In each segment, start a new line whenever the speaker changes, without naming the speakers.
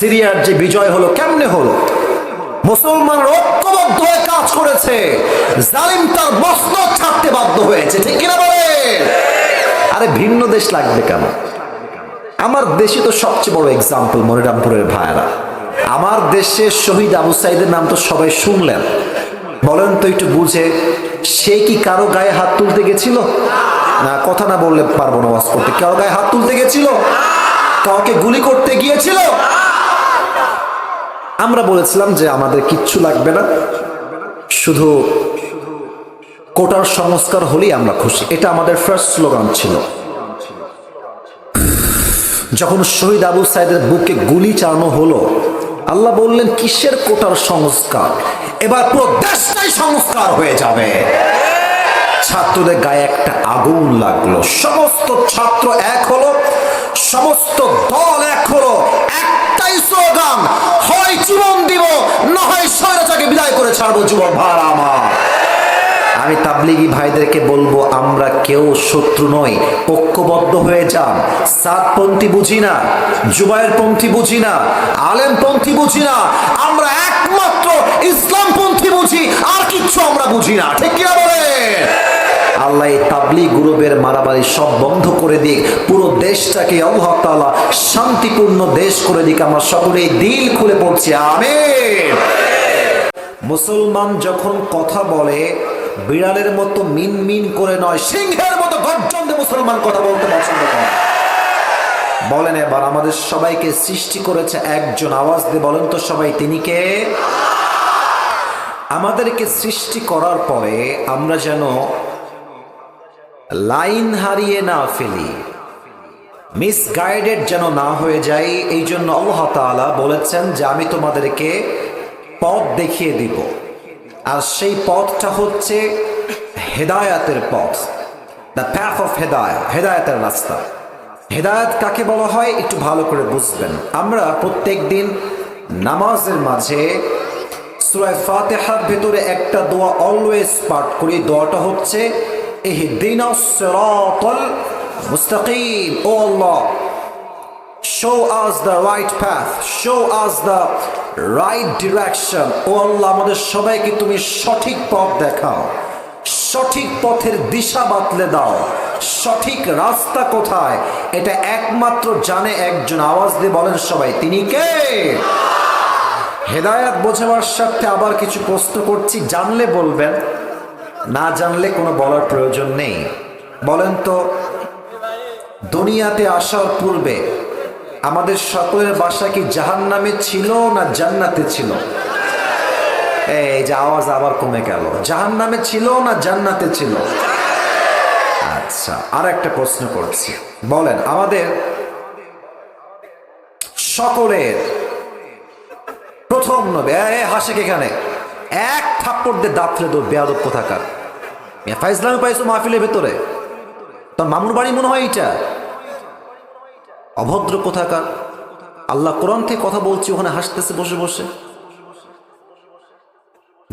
সিরিয়ার যে বিজয় হলো কেমনে হলো? মুসলমান ঐক্যবদ্ধ হয়ে কাজ করেছে। জালিম তার বস্ত্র ছাড়তে বাধ্য হয়েছে। ঠিক কিনা বলে আরে ভিন্ন দেশ লাগবে কেন? আমার দেশে তো সবচেয়ে বড় এক্সাম্পল মনিরামপুরের ভাইয়েরা। আমার দেশে শহীদ আবু সাইদের নাম তো সবাই শুনলেন। বলেন তো একটু বুঝে, সে কি কারও গায়ে হাত তুলতে গেছিল? না, কথা না বললে পারব না ওয়াজ করতে। কারও গায়ে হাত তুলতে গেছিল? কাউকে গুলি করতে গিয়েছিল? আমরা বলেছিলাম যে আমাদের কিচ্ছু লাগবে না, শুধু কোটার সংস্কার হলেই আমরা খুশি। এটা আমাদের ফার্স্ট স্লোগান ছিল। যখন শহীদ আবু সাইদের বুকে গুলি চালানো হলো, আল্লাহ বললেন, কিসের কোটার সংস্কার? এবার পুরো দেশটাই সংস্কার হয়ে যাবে। ছাত্রদের গায়ে একটা আগুন লাগল। সমস্ত ছাত্র এক হলো, সমস্ত দল এক হলো একটাই স্লোগান হয় জীবন দিব না হয় স্বৈরাচাকে ছাড়বো যুবক ভাড়া আমার। আমি তাবলিগি ভাইদেরকে বলব, আমরা কেউ শত্রু নই, ঐক্যবদ্ধ হয়ে যান। সাতপন্থী বুঝি না, জুবাইর পন্থী বুঝি না, আলেম পন্থী বুঝি না, আমরা একমাত্র ইসলামপন্থী বুঝি, আর কিচ্ছু আমরা বুঝি না। ঠিক কিনা বলে আল্লাহ এই তাবলি গ্রুপের মারামারি সব বন্ধ করে দিক, পুরো দেশটাকে আল্লাহ তাআলা শান্তিপূর্ণ দেশ করে দিক, আমরা সকলেই দিল খুলে পড়ছি। আমিন। মুসলমান যখন কথা বলে, বিড়ালের মতো মিন মিন করে নয়, সিংহের মতো গর্জন মুসলমান কথা বলতে পছন্দ করে। বলেন এবার, আমাদের সবাইকে সৃষ্টি করেছে একজন, আওয়াজ দিয়ে বলেন তো সবাই, তিনি কে? আমাদেরকে সৃষ্টি করার পরে আমরা যেন লাইন হারিয়ে না ফেলি, মিসগাইডেড যেন না হয়ে যাই এই জন্য আল্লাহ তাআলা বলেছেন যে, আমি তোমাদেরকে পথ দেখিয়ে দিব। আর সেই পথটা হচ্ছে হেদায়াতের পথ। দ্য প্যাথ অফ হেদায় হেদায়াতের রাস্তা। হেদায়াত কাকে বলা হয়? একটু ভালো করে বুঝবেন। আমরা প্রত্যেক দিন নামাজের মাঝে সুরায় ফাতেহার ভেতরে একটা দোয়া অলওয়েজ পাঠ করি। দোয়াটা হচ্ছে ইহদিনা সিরাতাল মুস্তাকিম, ও আল্লাহ। Show us the right path. Show us the right direction. ও আল্লাহ, আমাদের সবাইকে তুমি সঠিক পথ দেখাও। সঠিক পথের দিশা বাতলে দাও। সঠিক রাস্তা কোথায়? এটা একমাত্র জানে একজন। আওয়াজ দিয়ে বলেন সবাই, তিনি কে? হেদায়াত বোঝাবার সাথে আবার কিছু প্রশ্ন করছি। জানলে বলবেন, না জানলে কোনো বলার প্রয়োজন নেই। বলেন তো, দুনিয়াতে আসার পূর্বে আমাদের সকলের বাসা কি জাহান নামে ছিল না জান্নাতে ছিল? এই যে আওয়াজ আবার কমে গেল। জাহান নামে ছিল না জান্নাতে ছিল? আচ্ছা আর একটা প্রশ্ন করছি। বলেন, আমাদের সকলের প্রথম নবে হাসে এখানে। এক থাপ্পড় দিয়ে দাঁত ফেলে দেবো, বেয়াদব কোথাকার। ফাইজলামে পাইছো মাহফিলের ভেতরে? তোর মামুর বাড়ি মনে হয় এইটা? অভদ্র কোথাকার। আল্লাহ কোরআন থেকে কথা বলছি, ওখানে হাসতেছে, বসে বসে।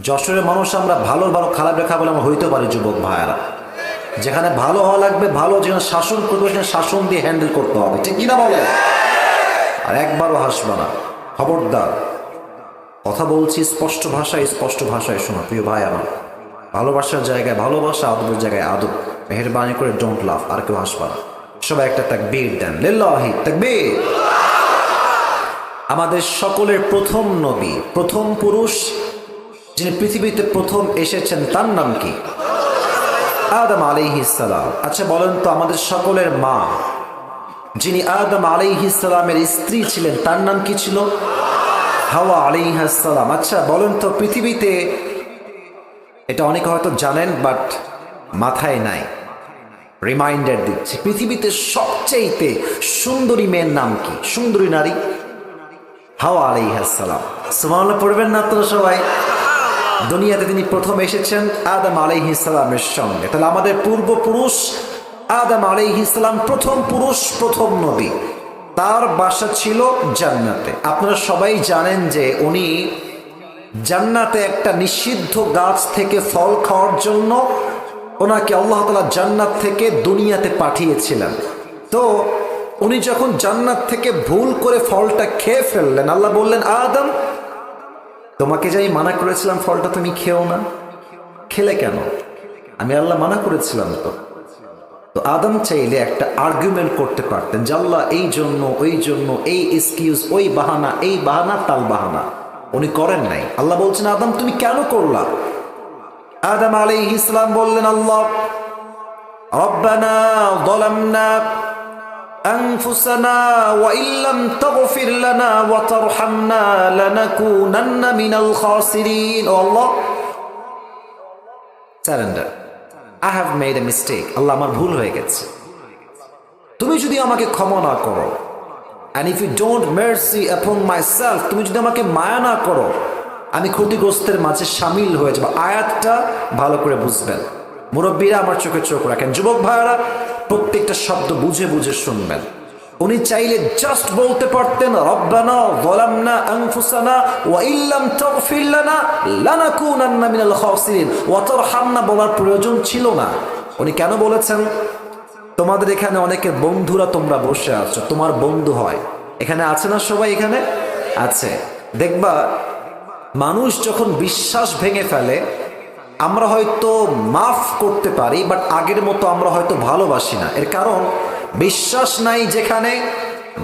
যশোরের মানুষ আমরা ভালো ভালো, খারাপ রেখা বলে আমরা হইতে পারি, যুবক ভাইয়ারা। যেখানে ভালো হওয়া লাগবে, ভালো, যেখানে শাসন করবে, সেখানে শাসন দিয়ে হ্যান্ডেল করতে হবে। ঠিক কিনা বলে আর একবারও হাসবে না। খবরদার। কথা বলছি স্পষ্ট ভাষায় স্পষ্ট ভাষায় শোনো, প্রিয় ভাই আমার। ভালোবাসার জায়গায় ভালোবাসা, আদবের জায়গায় আদব। মেহরবানি করে ডোন্ট লাভ আর কেউ হাসবা না। সবাই একটা তাকবীর দেন। লিল্লাহি তাকবীর। আমাদের সকলের প্রথম নবী, প্রথম পুরুষ, যিনি পৃথিবীতে প্রথম এসেছেন, তার নাম কি? আদম আলাইহিসালাম আচ্ছা বলেন তো আমাদের সকলের মা, যিনি আদম আলাইহিসালামের স্ত্রী ছিলেন, তার নাম কি ছিল? হাওয়া আলাইহাসালাম আচ্ছা বলেন তো পৃথিবীতে, এটা অনেকে হয়তো জানেন, বাট মাথায় নাই। রিমাইন্ডার দিচ্ছি, পৃথিবীতে সবচেয়েতে সুন্দরী মেয়ের নাম কি? সুন্দরী নারী? হাওয়া আলাইহাসালাম সুমাল্লাহ পড়বেন না তো সবাই? দুনিয়াতে তিনি প্রথম এসেছেন আদম আলাইহিসালামের সঙ্গে তাহলে আমাদের পূর্বপুরুষ আদম আলাইহিসালাম প্রথম পুরুষ, প্রথম নবী। তার বাসা ছিল জান্নাতে। আপনারা সবাই জানেন যে উনি জান্নাতে একটা নিষিদ্ধ গাছ থেকে ফল খাওয়ার জন্য ওনাকে আল্লাহ তালা জান্নাত থেকে দুনিয়াতে পাঠিয়েছিলেন। তো উনি যখন জান্নাত থেকে ভুল করে ফলটা খেয়ে ফেললেন, আল্লাহ বললেন, আদম, তোমাকে যাই মানা করেছিলাম ফলটা তুমি খেও না। খেলে কেন? আমি আল্লাহ মানা করেছিলাম তো। তো আদম চাইলে একটা আর্গুমেন্ট করতে পারতেন যে, আল্লাহ, এই জন্য, ওই জন্য, এই এক্সকিউজ ওই বাহানা, এই বাহানা, তাল বাহানা। উনি করেন নাই। আল্লাহ বলছেন, আদম, তুমি কেন করলা? আদম আলী ইসলাম বললেন আল্লাহ ربنا ظلمنا أنفسنا وإن لم تغفر لنا وترحمنا لنكونن من الخاسرين Oh Allah surrender I have made a mistake আল্লাহ আমার ভুল হয়ে গেছে তুমি যদি আমাকে ক্ষমা না করো and if you don't mercy upon myself তুমি যদি আমাকে মায়া না করো আমি ক্ষতিগ্রস্তের মাঝে সামিল হয়ে যাব। আয়াতটা ভালো করে বুঝবেন। মুরব্বীরা আমার চোখে চোখ রাখেন। যুবক ভাইয়ারা, প্রত্যেকটা শব্দ বুঝে বুঝে শুনবেন। উনি চাইলে জাস্ট বলতে পারতেন, রব্বানা যালামনা আনফুসানা ওয়া ইল্লাম তাগফির লানা লানাকুনান্না মিনাল খাসিরিন। ওয়া তারহামনা বলার প্রয়োজন ছিল না। উনি কেন বলেছেন? তোমাদের এখানে অনেকের বন্ধুরা তোমরা বসে আছো। তোমার বন্ধু হয়। এখানে আছে না সবাই এখানে? আছে। দেখবা মানুষ যখন বিশ্বাস ভেঙে ফেলে, আমরা হয়তো মাফ করতে পারি বাট আগের মতো আমরা হয়তো ভালোবাসি না। এর কারণ, বিশ্বাস নাই যেখানে,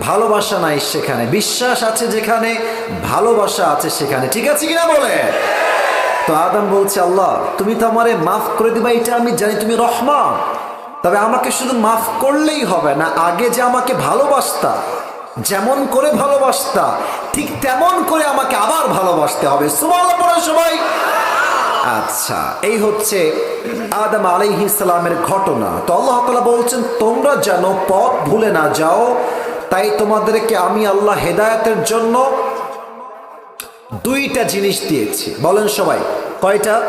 ভালোবাসা নাই সেখানে। বিশ্বাস আছে যেখানে, ভালোবাসা আছে সেখানে। ঠিক আছে কিনা বলে? তো আদম বলছে, আল্লাহ, তুমি তো আমারে মাফ করে দিবা, এটা আমি জানি তুমি রহমান। তবে আমাকে শুধু মাফ করলেই হবে না, আগে যে আমাকে ভালোবাসতা যেমন করে ভালোবাসতা, ঠিক তেমন করে আমাকে আবার ভালোবাসতে হবে। সবাই আচ্ছা এই হচ্ছে আদম আলাইহি সালামের ঘটনা। তো আল্লাহ তাআলা বলছেন, তোমরা যেন পথ ভুলে না যাও, তাই তোমাদেরকে আমি আল্লাহ হেদায়তের জন্য দুইটা জিনিস দিয়েছি। বলেন সবাই, কয়টা?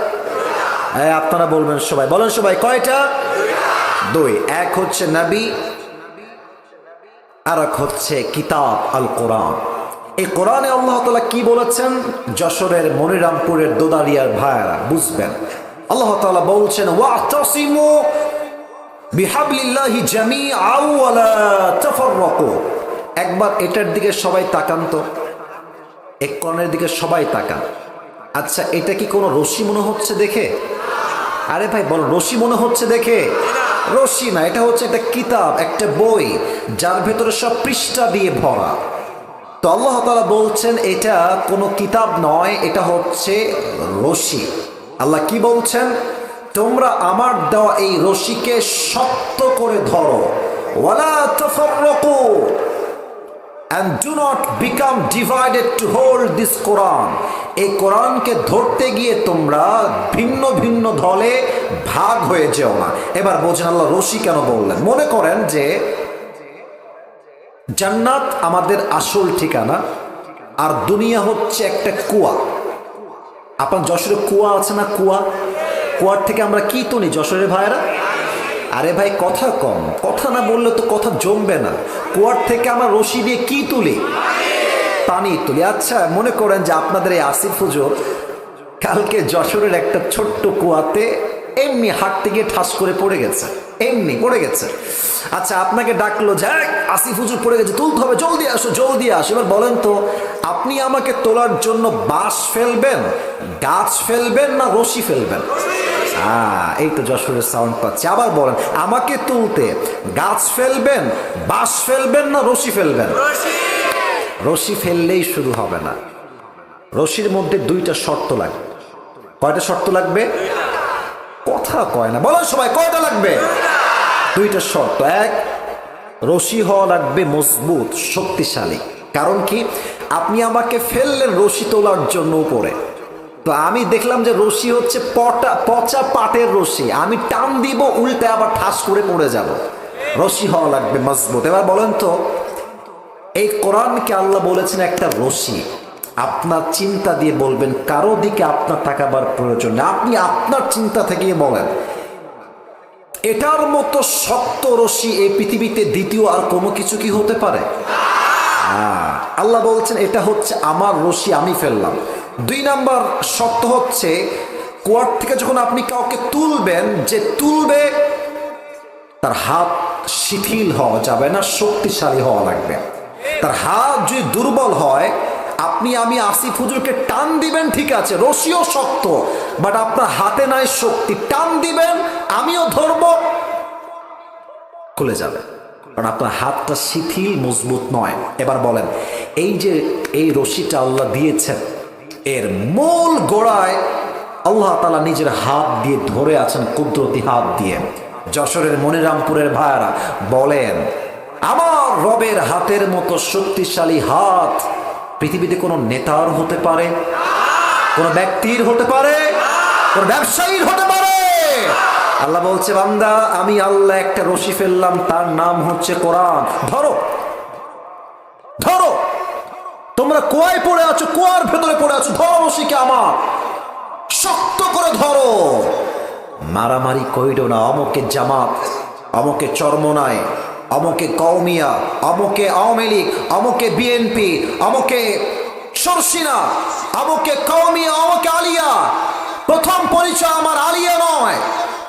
আপনারা বলবেন সবাই। বলেন সবাই, কয়টা? দুই। এক হচ্ছে নবী আর এক হচ্ছে কিতাব আল কোরআন। এই কোরআনে আল্লাহ তালা কি বলেছেন? যশোরের মনিরামপুরের দোদারিয়ার ভাইয়ারা, বুঝবেন। আল্লাহ তালা বলছেন তাফাররাকু। একবার এটার দিকে সবাই তাকান তো। এক কর্ণের দিকে সবাই তাকান। আচ্ছা এটা কি কোনো রশি মনে হচ্ছে দেখে? আরে ভাই, বল, রশি মনে হচ্ছে দেখে? রশি না, এটা হচ্ছে একটা কিতাব, একটা বই। যার ভেতরে সব পৃষ্ঠা দিয়ে ভরা। তো আল্লাহ তালা বলছেন, এটা কোনো কিতাব নয়, এটা হচ্ছে রশি। আল্লাহ কি বলছেন? তোমরা আমার দেওয়া এই রশিকে শক্ত করে ধরো। ওয়ালা তাফাররাকু। And do not become divided to hold this Quran এই কোরআনকে ধরতে গিয়ে তোমরা ভিন্ন ভিন্ন দলে ভাগ হয়ে যেও না। এবার বোঝেন আল্লাহ রশি কেন বললেন। মনে করেন যে জান্নাত আমাদের আসল ঠিকানা, আর দুনিয়া হচ্ছে একটা কুয়া। আপনার যশোরে কুয়া আছে না কুয়া? কুয়ার থেকে আমরা কি তুলি যশোরের ভাইয়েরা? আরে ভাই, কথা কম। কথা না বললে তো কথা জমবে না। কুয়ার থেকে আমরা রশি দিয়ে কি তুলি? পানি তুলি। আচ্ছা মনে করেন যে আপনাদের এই আসিফ হুজুর কালকে যশোরের একটা ছোট্ট কুয়াতে এমনি হাঁটতে গিয়ে ঠাস করে পড়ে গেছে। এমনি পড়ে গেছে। আচ্ছা আপনাকে ডাকলো যে "এই, আসিফ হুজুর পড়ে গেছে তুলতে হবে জলদি আসো জলদি আসো। এবার বলেন তো আপনি আমাকে তোলার জন্য বাঁশ ফেলবেন গাছ ফেলবেন না রশি ফেলবেন? হ্যাঁ এই তো যশোরের সাউন্ড পাচ্ছি। আবার বলেন আমাকে তুলতে গাছ ফেলবেন বাঁশ ফেলবেন না রশি ফেলবেন? রশি ফেললেই শুরু হবে না। রশির মধ্যে দুইটা শর্ত লাগবে। কয়টা শর্ত লাগবে? কথা কয় না। বলেন সবাই কয়টা লাগবে? দুইটা শর্ত। এক, রশি হওয়া লাগবে মজবুত, শক্তিশালী। কারণ কি? আপনি আমাকে ফেললেন রশি তোলার জন্য উপরে। তো আমি দেখলাম যে রশি হচ্ছে পটা, পচা পাটের রশি। আমি টান দিব, উল্টে আবার ঠাস করে পড়ে যাব। রশি হওয়া লাগবে মজবুত। এবার বলেন তো, এই কোরআনকে আল্লাহ বলেছেন একটা রশি। আপনার চিন্তা দিয়ে বলবেন, কারও দিকে আপনার তাকাবার প্রয়োজন আপনি আপনার চিন্তা থেকে বলেন এটার মতো শক্ত রশি এই পৃথিবীতে দ্বিতীয় আর কোনো কিছু কি হতে পারে? হ্যাঁ, আল্লাহ বলছেন এটা হচ্ছে আমার রশি আমি ফেললাম। দুই নাম্বার শর্ত হচ্ছে কুয়ার থেকে যখন আপনি কাউকে তুলবেন যে তুলবে তার হাত শিথিল হওয়া যাবে না শক্তিশালী হওয়া লাগবে। তার হাত যদি দুর্বল হয় আপনি আমি আসিফ হুজুরকে টান দিবেন ঠিক আছে রশিও শক্ত। বাট আপনার হাতে নাই শক্তি। টান দিবেন, আমিও ধরবো। খুলে যাবে। কারণ আপনার হাতটা শিথিল, মজবুত নয়। এবার বলেন, এই যে এই রশিটা আল্লাহ দিয়েছেন, এর মূল গোড়ায় আল্লাহ তালা নিজের হাত দিয়ে ধরে আছেন, কুদরতি হাত দিয়ে। যশোরের মনিরামপুরের ভাইয়ারা বলেন, আমার রবের হাতের মতো শক্তিশালী হাত পৃথিবীতে কোনো নেতার হতে পারে? কোনো ব্যক্তির হতে পারে? কোনো ব্যবসায়ীর হতে পারে। আল্লাহ বলছে, বান্দা, আমি আল্লাহ একটা রশি ফেললাম, তার নাম হচ্ছে কোরআন। ধরো। ধরো। তোমরা কুয়ায় পড়ে আছো, কুয়ার ভেতরে পড়ে আছো, ধরো রশিকে আমার। শক্ত করে ধরো। মারামারি কইরো না, অমকে জামাত, অমকে চরমনায় অমকে কৌমিয়া অমকে আওয়ামী লীগ, অমকে বিএনপি, অমকে সরসিনা, অমকে কৌমিয়া অমকে আলিয়া। প্রথম পরিচয় আমার আলিয়া নয়।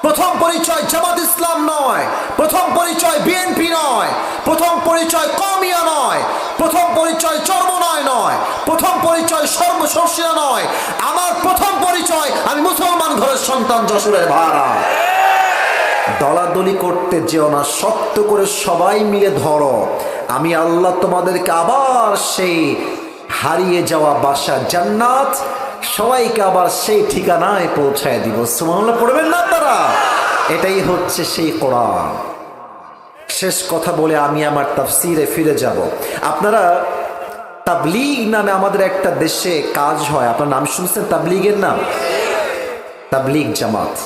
প্রথম পরিচয় জামাত ইসলাম নয়। প্রথম পরিচয় বিএনপি নয়। প্রথম পরিচয় কমিয়া নয়। প্রথম পরিচয় চর্মনয় নয়। প্রথম পরিচয় সর্বশর্ষিয়া নয়। আমার প্রথম পরিচয়, আমি মুসলমান ঘরের সন্তান যশোরের ভাড়া। দলাদলি করতে যেও না, শক্ত করে সবাই মিলে ধরো। আমি আল্লাহ তোমাদেরকে আবার সেই হারিয়ে যাওয়া বাসা জান্নাত সবাইকে আবার সেই ঠিকানায় পৌঁছায় দিব। সুমাল্লাহ পড়বেন না তারা এটাই হচ্ছে সেই কোরআন। শেষ কথা বলে আমি আমার তাফসিরে ফিরে যাব। আপনারা তাবলিগ নামে আমাদের একটা দেশে কাজ হয়। আপনার নাম শুনছেন তাবলিগের নাম? তাবলিগ জামাত।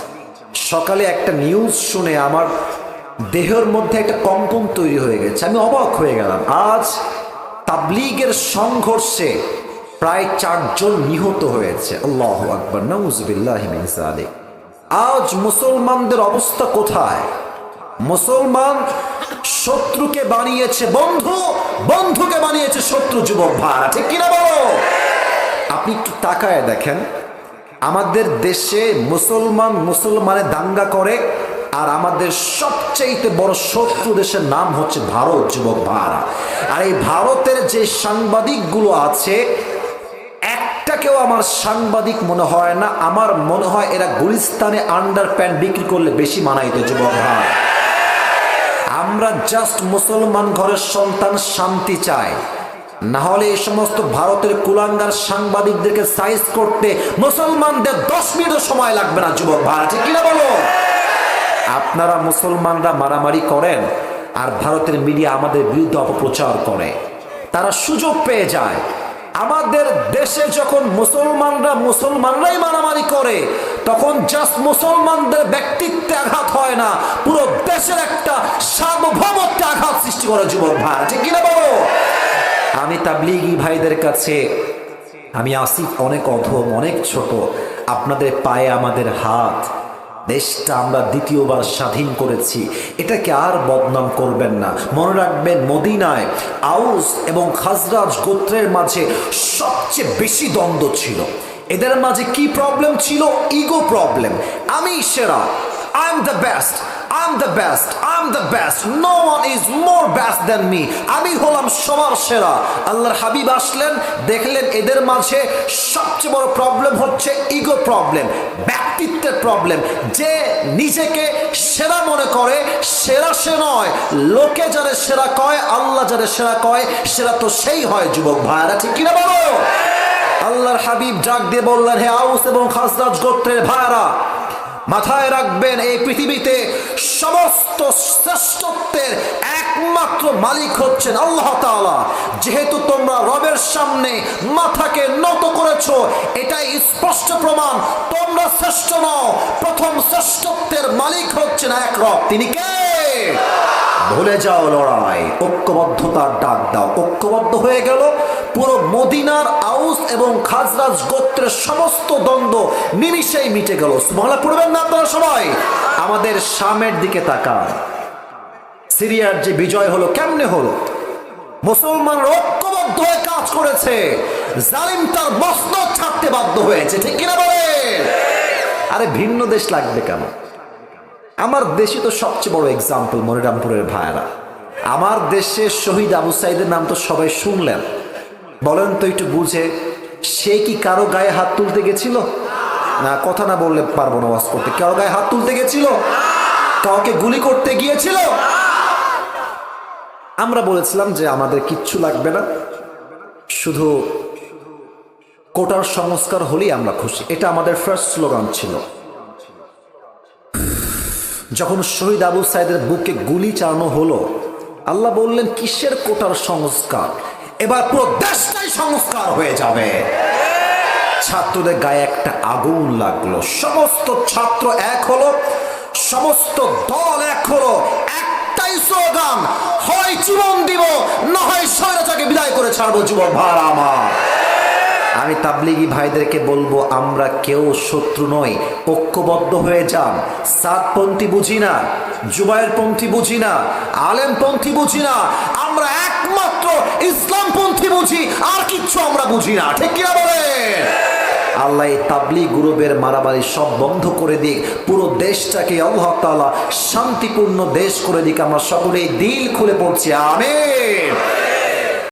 সকালে একটা নিউজ শুনে আমার দেহের মধ্যে একটা কম্পন তৈরি হয়ে গেছে। আমি অবাক হয়ে গেলাম। আজ তাবলিগের সংঘর্ষে প্রায় চারজন নিহত হয়েছে। আল্লাহ আকবর, নউজবিল্লাহ আজ মুসলমানদের অবস্থা কোথায়? মুসলমান শত্রুকে বানিয়েছে বন্ধু, বন্ধুকে বানিয়েছে শত্রু যুবক ভাড়া ঠিক কিনা বলো? আপনি একটু তাকায় দেখেন, আমাদের দেশে মুসলমান মুসলমানে দাঙ্গা করে, আর আমাদের সবচেয়ে বড় শত্রু দেশের নাম হচ্ছে ভারত, যুবক ভাড়া আর এই ভারতের যে সাংবাদিকগুলো আছে একটাকেও আমার সাংবাদিক মনে হয় না, আমার মনে হয় এরা গুলিস্তানে আন্ডার প্যান্ট বিক্রি করলে বেশি মানাইতো, যুবক ভাই। আমরা জাস্ট মুসলমান ঘরের সন্তান, শান্তি চাই। না হলে এই সমস্ত ভারতের কুলাঙ্গার সাংবাদিকদেরকে সাইজ করতে মুসলমানদের দশ মিনিটও সময় লাগবে না, যুবক ভাড়া ঠিক কিনা বলো? আপনারা মুসলমানরা মারামারি করেন আর ভারতের মিডিয়া আমাদের বিরুদ্ধে অপপ্রচার করে। তারা সুযোগ পেয়ে যায়। আমাদের দেশে যখন মুসলমানরা মুসলমানরাই মারামারি করে, তখন জাস্ট মুসলমানদের ব্যক্তিত্বে আঘাত হয় না, পুরো দেশের একটা সার্বভৌমত্বে আঘাত সৃষ্টি করে যুবক ভাই ঠিক কিনা বলো? আমি তাবলিগি ভাইদের কাছে, আমি আসিফ অনেক অধম, অনেক ছোট, আপনাদের পায়ে আমাদের হাত দেশটা আমরা দ্বিতীয়বার স্বাধীন করেছি। এটাকে আর বদনাম করবেন না। মনে রাখবেন, মদিনায় আউস এবং খাজরাজ গোত্রের মাঝে সবচেয়ে বেশি দ্বন্দ্ব ছিল। এদের মাঝে কি প্রবলেম ছিল? ইগো প্রবলেম আমি সেরা। I am the best I am the best I am the best no one is more best than me আমি হলাম সবার সেরা। আল্লাহর হাবিব আসলেন, দেখলেন এদের মাঝে সবচেয়ে বড় প্রবলেম হচ্ছে ইগো প্রবলেম ব্যক্তিত্বের প্রবলেম যে নিজেকে সেরা মনে করে, সেরা সে নয়। লোকে যারা সেরা কয়, আল্লাহ যারা সেরা কয়, সেরা তো সেই হয় যুবক ভাইরা ঠিক কিনা বলো? আল্লাহর হাবিব ডাক দিয়ে বললেন, হে আউস এবং খাসরাজ গোত্রের ভাইরা মাথায় রাখবেন, এই পৃথিবীতে সমস্ত শ্রেষ্ঠত্বের একমাত্র মালিক হচ্ছেন আল্লাহ তাআলা। যেহেতু তোমরা রবের সামনে মাথাকে নত করেছ, এটাই স্পষ্ট প্রমাণ। তোমরা শ্রেষ্ঠ নও, প্রথম শ্রেষ্ঠত্বের মালিক হচ্ছেন এক রব। তিনি কে? ভুলে যাও লড়াই, ঐক্যবদ্ধতার ডাক দাও। ঐক্যবদ্ধ হয়ে গেল পুরো মদিনার আউস এবং খাজরাজ গোত্রের সমস্ত দ্বন্দ্ব নিমিষেই মিটে গেল। সুমালা পড়বেন না আপনারা সবাই? আমাদের সামের দিকে তাকান। সিরিয়ার যে বিজয় হলো কেমনে হলো? মুসলমান ঐক্যবদ্ধ হয়ে কাজ করেছে। জালিম তার মসনদ ছাড়তে বাধ্য হয়েছে। ঠিক কিনা বলে আরে ভিন্ন দেশ লাগবে কেন? আমার দেশে তো সবচেয়ে বড় এক্সাম্পল মনিরামপুরের ভাইয়েরা। আমার দেশে শহীদ আবু সাইদের নাম তো সবাই শুনলেন। বলেন তো একটু বুঝে, সে কি কারও গায়ে হাত তুলতে গেছিল? না, কথা না বললে পারব না ওয়াজ করতে। কারও গায়ে হাত তুলতে গেছিল? কাউকে গুলি করতে গিয়েছিল? আমরা বলেছিলাম যে আমাদের কিচ্ছু লাগবে না। শুধু কোটার সংস্কার হলেই আমরা খুশি। এটা আমাদের ফার্স্ট স্লোগান ছিল। যখন শহীদ আবু সাইদের বুকে গুলি চালানো হলো, আল্লাহ বললেন, কিসের কোটার সংস্কার? এবার পুরো দেশটাই সংস্কার হয়ে যাবে। ছাত্রদের গায়ে একটা আগুন লাগল। সমস্ত ছাত্র এক হলো, সমস্ত দল এক হলো। একটাই স্লোগান, হয় জীবন দিব, না হয় স্বৈরাচাকে বিদায় করে ছাড়বো জীবন ভাড়া আমার। আমি তাবলিগি ভাইদেরকে বলব, আমরা কেউ শত্রু নই। ঐক্যবদ্ধ হয়ে যান। সাতপন্থী বুঝি না, জুবাইর পন্থী বুঝি না, আলেম পন্থী বুঝি না, আমরা একমাত্র ইসলামপন্থী বুঝি, আর কিচ্ছু আমরা বুঝি না। ঠিক কিনা বলে আল্লাহ এই তাবলি গ্রুপের মারামারি সব বন্ধ করে দিক। পুরো দেশটাকে আল্লাহ শান্তিপূর্ণ দেশ করে দিক। আমরা সকলেই দিল খুলে পড়ছি। আমিন।